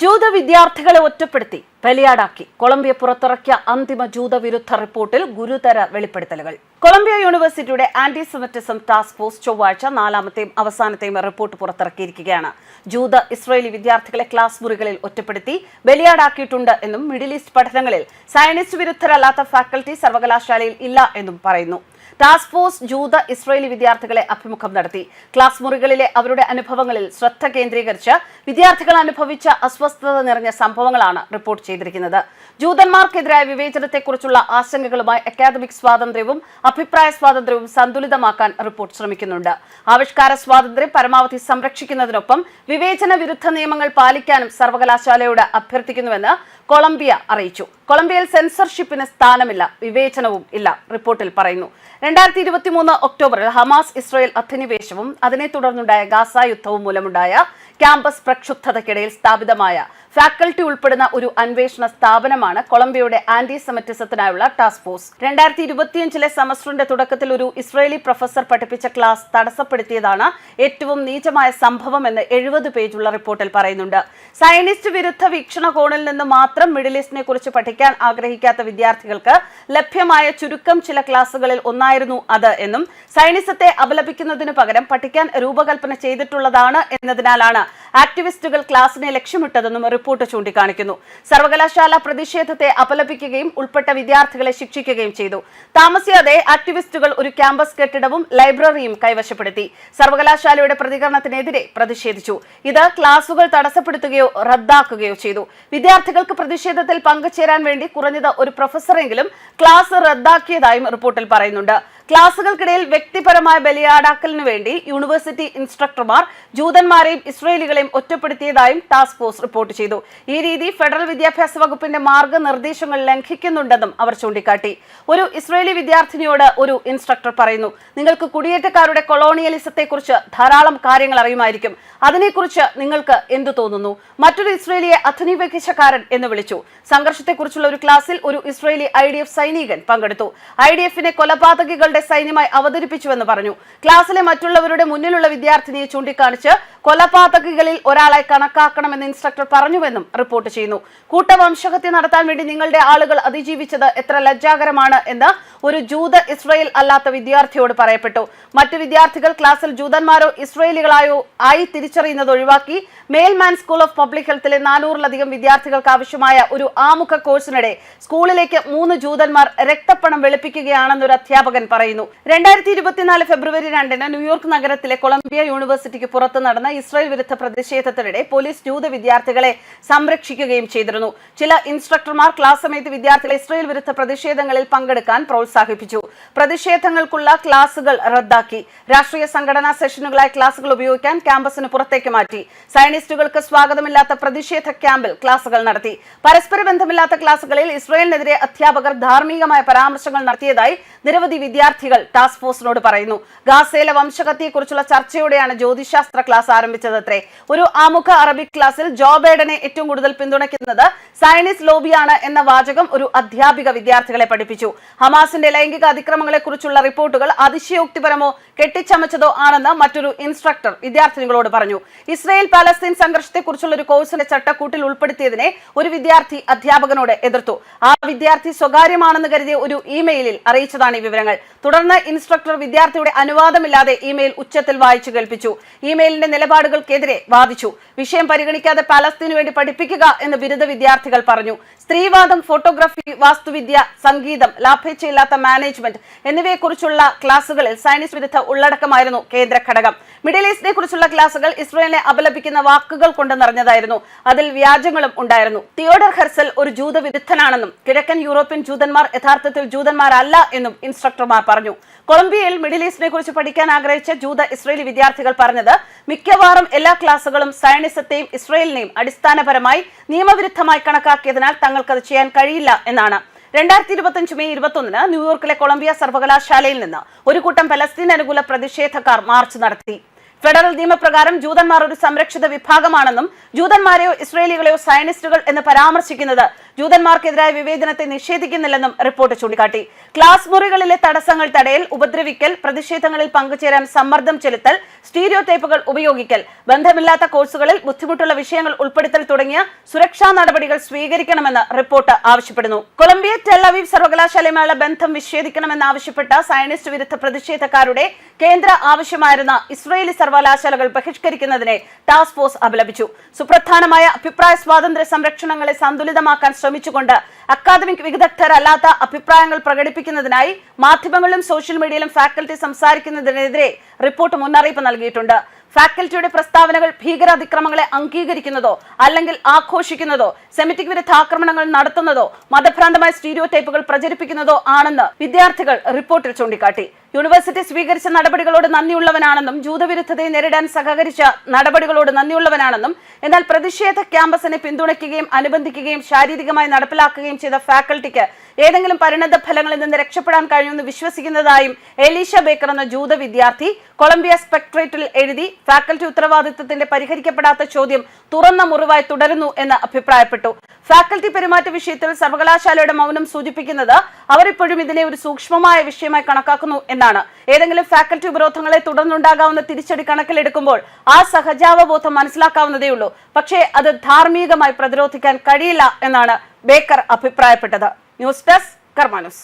ജൂത വിദ്യാർത്ഥികളെ ഒറ്റപ്പെടുത്തി ബലിയാടാക്കി. കൊളംബിയ പുറത്തിറക്കിയ അന്തിമ ജൂത വിരുദ്ധ റിപ്പോർട്ടിൽ ഗുരുതര വെളിപ്പെടുത്തലുകൾ. കൊളംബിയ യൂണിവേഴ്സിറ്റിയുടെ ആന്റി സെമിറ്റിസം ടാസ്ക് ഫോഴ്സ് ചൊവ്വാഴ്ച നാലാമത്തെയും അവസാനത്തെയും റിപ്പോർട്ട് പുറത്തിറക്കിയിരിക്കുകയാണ്. ജൂത ഇസ്രയേലി വിദ്യാർത്ഥികളെ ക്ലാസ് മുറികളിൽ ഒറ്റപ്പെടുത്തി ബലിയാടാക്കിയിട്ടുണ്ട് എന്നും മിഡിൽ ഈസ്റ്റ് പഠനങ്ങളിൽ സയനിസ്റ്റ് വിരുദ്ധരല്ലാത്ത ഫാക്കൽറ്റി സർവകലാശാലയിൽ ഇല്ല എന്നും പറയുന്നു. ടാസ്ക് ഫോഴ്സ് ജൂത ഇസ്രയേലി വിദ്യാർത്ഥികളെ അഭിമുഖം നടത്തി. ക്ലാസ് മുറികളിലെ അവരുടെ അനുഭവങ്ങളിൽ ശ്രദ്ധ കേന്ദ്രീകരിച്ച് വിദ്യാർത്ഥികൾ അനുഭവിച്ച അസ്വസ്ഥത നിറഞ്ഞ സംഭവങ്ങളാണ് റിപ്പോർട്ട് ചെയ്തിരിക്കുന്നത്. ജൂതന്മാർക്കെതിരായ വിവേചനത്തെക്കുറിച്ചുള്ള ആശങ്കകളുമായി അക്കാദമിക് സ്വാതന്ത്ര്യവും അഭിപ്രായ സ്വാതന്ത്ര്യവും സന്തുലിതമാക്കാൻ റിപ്പോർട്ട് ശ്രമിക്കുന്നുണ്ട്. ആവിഷ്കാര സ്വാതന്ത്ര്യം പരമാവധി സംരക്ഷിക്കുന്നതിനൊപ്പം വിവേചന വിരുദ്ധ നിയമങ്ങൾ പാലിക്കാനും സർവകലാശാലയോട് അഭ്യർത്ഥിക്കുന്നുവെന്ന് കൊളംബിയ അറിയിച്ചു. കൊളംബിയയിൽ സെൻസർഷിപ്പിന് സ്ഥാനമില്ല വിവേചനവും ഇല്ല റിപ്പോർട്ടിൽ പറയുന്നു. രണ്ടായിരത്തി ഇരുപത്തി മൂന്ന് ഒക്ടോബറിൽ ഹമാസ് ഇസ്രയേൽ അധിനിവേശവും അതിനെ തുടർന്നുണ്ടായ ഗാസ യുദ്ധവും മൂലമുണ്ടായ ക്യാമ്പസ് പ്രക്ഷുബ്ധതയ്ക്കിടയിൽ സ്ഥാപിതമായ ഫാക്കൽറ്റി ഉൾപ്പെടുന്ന ഒരു അന്വേഷണ സ്ഥാപനമാണ് കൊളംബിയയുടെ ആന്റി സെമറ്റിസത്തിനായുള്ള ടാസ്ക് ഫോഴ്സ്. രണ്ടായിരത്തി ഇരുപത്തിയഞ്ചിലെ സെമസ്റ്ററിന്റെ തുടക്കത്തിൽ ഒരു ഇസ്രായേലി പ്രൊഫസർ പഠിപ്പിച്ച ക്ലാസ് തടസ്സപ്പെടുത്തിയതാണ് ഏറ്റവും നീചമായ സംഭവം എന്ന് എഴുപത് പേജുള്ള റിപ്പോർട്ടിൽ പറയുന്നുണ്ട്. സയനിസ്റ്റ് വിരുദ്ധ വീക്ഷണകോണിൽ നിന്ന് മാത്രം മിഡിൽ ഈസ്റ്റിനെ കുറിച്ച് പഠിക്കാൻ ആഗ്രഹിക്കാത്ത വിദ്യാർത്ഥികൾക്ക് ലഭ്യമായ ചുരുക്കം ചില ക്ലാസുകളിൽ ഒന്നായിരുന്നു അത് എന്നും സൈനിസത്തെ അപലപിക്കുന്നതിന് പകരം പഠിക്കാൻ രൂപകൽപ്പന ചെയ്തിട്ടുള്ളതാണ് എന്നതിനാലാണ് ആക്ടിവിസ്റ്റുകൾ ക്ലാസിനെ ലക്ഷ്യമിട്ടതെന്നും റിപ്പോർട്ട് ചൂണ്ടിക്കാണിക്കുന്നു. സർവകലാശാല പ്രതിഷേധത്തെ അപലപിക്കുകയും ഉൾപ്പെട്ട വിദ്യാർത്ഥികളെ ശിക്ഷിക്കുകയും ചെയ്തു. താമസിയാതെ ആക്ടിവിസ്റ്റുകൾ ഒരു ക്യാമ്പസ് കെട്ടിടവും ലൈബ്രറിയും കൈവശപ്പെടുത്തി. സർവകലാശാലയുടെ പ്രതികരണത്തിനെതിരെ പ്രതിഷേധിച്ചു. ഇത് ക്ലാസുകൾ തടസ്സപ്പെടുത്തുകയോ റദ്ദാക്കുകയോ ചെയ്തു. വിദ്യാർത്ഥികൾക്ക് പ്രതിഷേധത്തിൽ പങ്കുചേരാൻ വേണ്ടി കുറഞ്ഞത് ഒരു പ്രൊഫസറെങ്കിലും ക്ലാസ് റദ്ദാക്കിയതായും റിപ്പോർട്ടിൽ പറയുന്നുണ്ട്. ക്ലാസുകൾക്കിടയിൽ വ്യക്തിപരമായ ബലിയാടാക്കലിനു വേണ്ടി യൂണിവേഴ്സിറ്റി ഇൻസ്ട്രക്ടർമാർ ജൂതന്മാരെയും ഇസ്രയേലികളെയും ഒറ്റപ്പെടുത്തിയതായും ടാസ്ക് ഫോഴ്സ് റിപ്പോർട്ട് ചെയ്തു. ഈ രീതി ഫെഡറൽ വിദ്യാഭ്യാസ വകുപ്പിന്റെ മാർഗനിർദ്ദേശങ്ങൾ ലംഘിക്കുന്നുണ്ടെന്നും അവർ ചൂണ്ടിക്കാട്ടി. ഒരു ഇസ്രയേലി വിദ്യാർത്ഥിനിയോട് ഒരു ഇൻസ്ട്രക്ടർ പറയുന്നു നിങ്ങൾക്ക് കുടിയേറ്റക്കാരുടെ കൊളോണിയലിസത്തെക്കുറിച്ച് ധാരാളം കാര്യങ്ങൾ അറിയുമായിരിക്കും. അതിനെക്കുറിച്ച് നിങ്ങൾക്ക് എന്തു തോന്നുന്നു? മറ്റൊരു ഇസ്രയേലിയെ അധിനിവേശക്കാരൻ എന്ന് വിളിച്ചു. സംഘർഷത്തെക്കുറിച്ചുള്ള ഒരു ക്ലാസ്സിൽ ഒരു ഇസ്രയേലി ഐ സൈനികൻ പങ്കെടുത്തു. ഐ ഡി കൊലപാതകികളുടെ സൈന്യമായി അവതരിപ്പിച്ചുവെന്ന് പറഞ്ഞു. ക്ലാസ്സിലെ മറ്റുള്ളവരുടെ മുന്നിലുള്ള വിദ്യാർത്ഥിനിയെ ചൂണ്ടിക്കാണിച്ച് കൊലപാതകികളിൽ ഒരാളെ കണക്കാക്കണമെന്ന് ഇൻസ്ട്രക്ടർ പറഞ്ഞുവെന്നും റിപ്പോർട്ട് ചെയ്യുന്നു. കൂട്ടവംശഹത്യ നടത്താൻ വേണ്ടി നിങ്ങളുടെ ആളുകൾ അതിജീവിച്ചത് എത്ര ലജ്ജാകരമാണ് എന്ന് ഒരു ജൂത ഇസ്രയേൽ അല്ലാത്ത വിദ്യാർത്ഥിയോട് പറയപ്പെട്ടു. മറ്റു വിദ്യാർത്ഥികൾ ക്ലാസ്സിൽ ജൂതന്മാരോ ഇസ്രയേലികളായോ ആയി തിരിച്ചറിയുന്നത് ഒഴിവാക്കി മേൽമാൻ സ്കൂൾ ഓഫ് പബ്ലിക് ഹെൽത്തിലെ നാനൂറിലധികം വിദ്യാർത്ഥികൾക്ക് ആവശ്യമായ ഒരു ആമുഖ കോഴ്സിനിടെ സ്കൂളിലേക്ക് മൂന്ന് ജൂതന്മാർ രക്തപ്പണം വെളുപ്പിക്കുകയാണെന്നൊരു അധ്യാപകൻ പറയുന്നു. രണ്ടായിരത്തി ഇരുപത്തിനാല് ഫെബ്രുവരി രണ്ടിന് ന്യൂയോർക്ക് നഗരത്തിലെ കൊളംബിയ യൂണിവേഴ്സിറ്റിക്ക് പുറത്ത് നടന്ന ഇസ്രായേൽ വിരുദ്ധ പ്രതിഷേധത്തിനിടെ പോലീസ് ജൂത വിദ്യാർത്ഥികളെ സംരക്ഷിക്കുകയും ചെയ്തിരുന്നു. ചില ഇൻസ്ട്രക്ടർമാർ ക്ലാസ് സമയത്ത് വിദ്യാർത്ഥികളെ ഇസ്രായേൽ വിരുദ്ധ പ്രതിഷേധങ്ങളിൽ പങ്കെടുക്കാൻ പ്രോത്സാഹിപ്പിച്ചു. പ്രതിഷേധങ്ങൾക്കുള്ള ക്ലാസുകൾ റദ്ദാക്കി. രാഷ്ട്രീയ സംഘടനാ സെഷനുകളായി ക്ലാസുകൾ ഉപയോഗിക്കാൻ ക്യാമ്പസിന് പുറത്തേക്ക് മാറ്റി. സയനിസ്റ്റുകൾക്ക് സ്വാഗതമില്ലാത്ത പ്രതിഷേധ ക്യാമ്പിൽ ക്ലാസുകൾ നടത്തി. പരസ്പര ബന്ധമില്ലാത്ത ക്ലാസുകളിൽ ഇസ്രായേലിനെതിരെ അധ്യാപകർ ധാർമ്മികമായ പരാമർശങ്ങൾ നടത്തിയതായി നിരവധി വിദ്യാർത്ഥികൾ ടാസ്ക് ഫോഴ്സിനോട് പറയുന്നു. ഗാസയിലെ വംശകത്തെക്കുറിച്ചുള്ള ചർച്ചയോടെയാണ് ജ്യോതിശാസ്ത്ര ക്ലാസ് ആരംഭിച്ചതത്രേ. ഒരു ആമുഖ അറബിക് ക്ലാസ്സിൽ ജോ ബൈഡനെ ഏറ്റവും കൂടുതൽ പിന്തുണയ്ക്കുന്നത് സയനിസ് ലോബിയാണ് എന്ന വാചകം ഒരു അധ്യാപിക വിദ്യാർത്ഥികളെ പഠിപ്പിച്ചു. ഹമാസിന്റെ ലൈംഗിക അതിക്രമങ്ങളെക്കുറിച്ചുള്ള റിപ്പോർട്ടുകൾ അതിശയോക്തിപരമോ കെട്ടിച്ചമച്ചതോ ആണെന്ന് മറ്റൊരു ഇൻസ്ട്രക്ടർ വിദ്യാർത്ഥിനികളോട് പറഞ്ഞു. ഇസ്രയേൽ പാലസ്തീൻ സംഘർഷത്തെക്കുറിച്ചുള്ള ഒരു കോഴ്സിന്റെ ചട്ടക്കൂട്ടിൽ ഉൾപ്പെടുത്തിയതിനെ ഒരു വിദ്യാർത്ഥി അധ്യാപകനോട് എതിർത്തു. ആ വിദ്യാർത്ഥി സ്വകാര്യമാണെന്ന് കരുതിയ ഒരു ഇമെയിലിൽ അറിയിച്ചതാണ് ഈ വിവരങ്ങൾ. തുടർന്ന് ഇൻസ്ട്രക്ടർ വിദ്യാർത്ഥിയുടെ അനുവാദമില്ലാതെ ഇമെയിൽ ഉച്ചത്തിൽ വായിച്ചു കേൾപ്പിച്ചു. ഇമെയിലിന്റെ നിലപാടുകൾക്കെതിരെ വാദിച്ചു. വിഷയം പരിഗണിക്കാതെ പാലസ്തീനു വേണ്ടി പഠിപ്പിക്കുക എന്ന് ബിരുദ വിദ്യാർത്ഥികൾ പറഞ്ഞു. സ്ത്രീവാദം ഫോട്ടോഗ്രാഫി വാസ്തുവിദ്യ സംഗീതം ലാഭേച്ഛയില്ലാത്ത മാനേജ്മെന്റ് എന്നിവയെക്കുറിച്ചുള്ള ക്ലാസുകളിൽ സയൻസ് വിരുദ്ധ ഉള്ളടക്കമായിരുന്നു കേന്ദ്ര ഘടകം. മിഡിൽ ഈസ്റ്റിനെ കുറിച്ചുള്ള ക്ലാസുകൾ ഇസ്രയേലിനെ അപലപിക്കുന്ന വാക്കുകൾ കൊണ്ട് നിറഞ്ഞതായിരുന്നു. അതിൽ വ്യാജങ്ങളും ഉണ്ടായിരുന്നു. തിയോഡർ ഹെർസൽ ഒരു ജൂത വിരുദ്ധനാണെന്നും കിഴക്കൻ യൂറോപ്യൻ ജൂതന്മാർ യഥാർത്ഥത്തിൽ ജൂതന്മാരല്ല എന്നും ഇൻസ്ട്രക്ടർമാർ പറഞ്ഞു. കൊളംബിയയിൽ മിഡിൽ ഈസ്റ്റിനെ കുറിച്ച് പഠിക്കാൻ ആഗ്രഹിച്ച ജൂത ഇസ്രയേലി വിദ്യാർത്ഥികൾ പറഞ്ഞത് മിക്കവാറും എല്ലാ ക്ലാസുകളും സയനിസത്തെയും ഇസ്രയേലിനെയും അടിസ്ഥാനപരമായി നിയമവിരുദ്ധമായി കണക്കാക്കിയതിനാൽ തങ്ങൾക്കത് ചെയ്യാൻ കഴിയില്ല എന്നാണ്. രണ്ടായിരത്തി ഇരുപത്തിയഞ്ച് മെയ് ഇരുപത്തൊന്നിന് ന്യൂയോർക്കിലെ കൊളംബിയ സർവകലാശാലയിൽ നിന്ന് ഒരു കൂട്ടം പലസ്തീൻ അനുകൂല പ്രതിഷേധക്കാർ മാർച്ച് നടത്തി. ഫെഡറൽ നിയമപ്രകാരം ജൂതന്മാർ ഒരു സംരക്ഷിത വിഭാഗമാണെന്നും ജൂതന്മാരെയോ ഇസ്രയേലികളെയോ സയനിസ്റ്റുകൾ എന്ന് പരാമർശിക്കുന്നത് ജൂതന്മാർക്കെതിരായ വിവേചനത്തെ നിഷേധിക്കുന്നില്ലെന്നും റിപ്പോർട്ട് ചൂണ്ടിക്കാട്ടി. ക്ലാസ് മുറികളിലെ തടസ്സങ്ങൾ തടയൽ ഉപദ്രവിക്കൽ പ്രതിഷേധങ്ങളിൽ പങ്കുചേരാൻ സമ്മർദ്ദം ചെലുത്തൽ സ്റ്റീരിയോ ടൈപ്പുകൾ ഉപയോഗിക്കൽ ബന്ധമില്ലാത്ത കോഴ്സുകളിൽ ബുദ്ധിമുട്ടുള്ള വിഷയങ്ങൾ ഉൾപ്പെടുത്തൽ തുടങ്ങിയ സുരക്ഷാ നടപടികൾ സ്വീകരിക്കണമെന്ന് റിപ്പോർട്ട് ആവശ്യപ്പെടുന്നു. കൊളംബിയ ടെല്ലവീവ് സർവകലാശാലയുമായുള്ള ബന്ധം വിച്ഛേദിക്കണമെന്നാവശ്യപ്പെട്ട സയനിസ്റ്റ് വിരുദ്ധ പ്രതിഷേധക്കാരുടെ കേന്ദ്ര ആവശ്യമായിരുന്ന ഇസ്രയേലി സർവകലാശാലകൾ ബഹിഷ്കരിക്കുന്നതിനെ ടാസ്ക് ഫോഴ്സ് അപലപിച്ചു. സുപ്രധാനമായ അഭിപ്രായ സ്വാതന്ത്ര്യ സംരക്ഷണങ്ങളെ സന്തുലിതമാക്കാൻ ശ്രമിച്ചുകൊണ്ട് അക്കാദമിക് വിദഗ്ധരല്ലാത്ത അഭിപ്രായങ്ങൾ പ്രകടിപ്പിക്കുന്നതിനായി മാധ്യമങ്ങളിലും സോഷ്യൽ മീഡിയയിലും ഫാക്കൽറ്റി സംസാരിക്കുന്നതിനെതിരെ റിപ്പോർട്ട് മുന്നറിയിപ്പ് നൽകിയിട്ടുണ്ട്. ഫാക്കൽറ്റിയുടെ പ്രസ്താവനകൾ ഭീകരാതിക്രമങ്ങളെ അംഗീകരിക്കുന്നതോ അല്ലെങ്കിൽ ആഘോഷിക്കുന്നതോ സെമിറ്റിക് വിരുദ്ധ ആക്രമണങ്ങൾ നടത്തുന്നതോ മതഭ്രാന്തമായ സ്റ്റീരിയോ ടൈപ്പുകൾ പ്രചരിപ്പിക്കുന്നതോ ആണെന്ന് വിദ്യാർത്ഥികൾ റിപ്പോർട്ടിൽ ചൂണ്ടിക്കാട്ടി. യൂണിവേഴ്സിറ്റി സ്വീകരിച്ച നടപടികളോട് നന്ദിയുള്ളവനാണെന്നും ജൂതവിരുദ്ധതയെ നേരിടാൻ സഹകരിച്ച നടപടികളോട് നന്ദിയുള്ളവനാണെന്നും എന്നാൽ പ്രതിഷേധ ക്യാമ്പസിനെ പിന്തുണയ്ക്കുകയും അനുബന്ധിക്കുകയും ശാരീരികമായി നടപ്പിലാക്കുകയും ചെയ്ത ഫാക്കൽറ്റിക്ക് ഏതെങ്കിലും പരിണത ഫലങ്ങളിൽ നിന്ന് രക്ഷപ്പെടാൻ കഴിയുമെന്ന് വിശ്വസിക്കുന്നതായും എലീഷ ബേക്കർ എന്ന ജൂത വിദ്യാർത്ഥി കൊളംബിയ സ്പെക്ട്രേറ്റിൽ എഴുതി ഫാക്കൽറ്റി ഉത്തരവാദിത്തത്തിന്റെ പരിഹരിക്കപ്പെടാത്ത ചോദ്യം തുറന്ന മുറിവായി തുടരുന്നു എന്ന് അഭിപ്രായപ്പെട്ടു. ഫാക്കൽറ്റി പെരുമാറ്റ വിഷയത്തിൽ സർവകലാശാലയുടെ മൗനം സൂചിപ്പിക്കുന്നത് അവരിപ്പോഴും ഇതിനെ ഒരു സൂക്ഷ്മമായ വിഷയമായി കണക്കാക്കുന്നു എന്നാണ് ഏതെങ്കിലും ഫാക്കൽറ്റി ഉപരോധങ്ങളെ തുടർന്നുണ്ടാകാവുന്ന തിരിച്ചടി കണക്കിലെടുക്കുമ്പോൾ ആ സഹജാവബോധം മനസ്സിലാക്കാവുന്നതേയുള്ളൂ പക്ഷേ അത് ധാർമ്മികമായി പ്രതിരോധിക്കാൻ കഴിയില്ല എന്നാണ് ബേക്കർ അഭിപ്രായപ്പെട്ടത്. News desk കർമാനുസ്